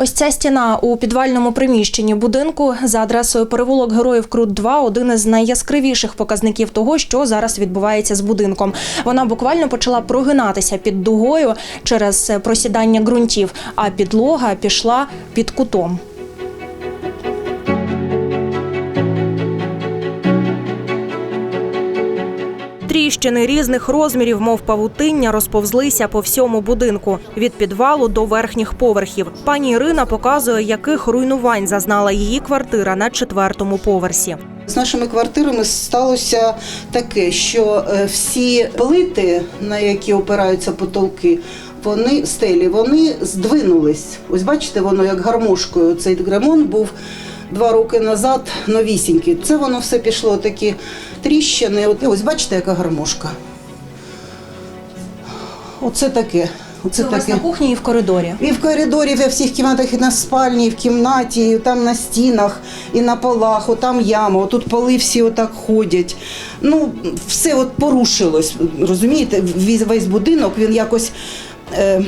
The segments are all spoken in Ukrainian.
Ось ця стіна у підвальному приміщенні будинку за адресою перевулок Героїв Крут 2 один із найяскравіших показників того, що зараз відбувається з будинком. Вона буквально почала прогинатися під дугою через просідання ґрунтів, а підлога пішла під кутом. Тріщини різних розмірів, мов павутиння, розповзлися по всьому будинку від підвалу до верхніх поверхів. Пані Ірина показує, яких руйнувань зазнала її квартира на четвертому поверсі. З нашими квартирами сталося таке, що е, всі плити, на які опираються потолки, вони стелі, вони здвинулись. Ось бачите, воно як гармошкою. Цей ремонт був два роки назад новісінький. Це воно все пішло такі тріщини. От, ось бачите, яка гармошка. Оце таке. Оце Це у вас таке. на кухні і в коридорі. І в коридорі, і в всіх кімнатах, і на спальні, і в кімнаті, і там на стінах, і на полах, отам яма, отут поли всі отак ходять. Ну, все от порушилось. Розумієте, весь, весь будинок він якось е,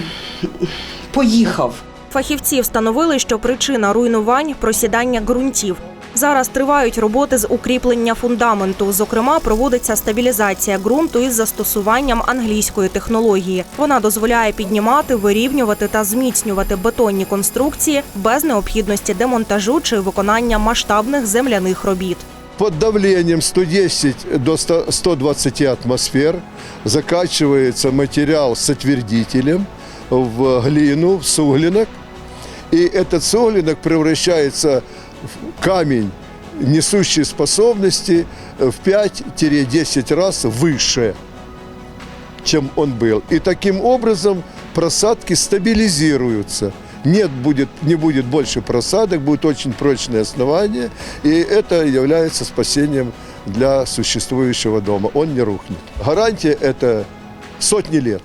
поїхав. Фахівці встановили, що причина руйнувань просідання ґрунтів. Зараз тривають роботи з укріплення фундаменту. Зокрема, проводиться стабілізація ґрунту із застосуванням англійської технології. Вона дозволяє піднімати, вирівнювати та зміцнювати бетонні конструкції без необхідності демонтажу чи виконання масштабних земляних робіт. Под давлением 110 до 100 120 атмосфер закачивается материал с отвердителем в глину, в суглинок. И этот суглинок превращается в камень несущей способности в 5-10 раз выше, чем он был. И таким образом просадки стабилизируются. Нет, будет, не будет больше просадок, будет очень прочное основание, и это является спасением для существующего дома. Он не рухнет. Гарантия – это сотни лет.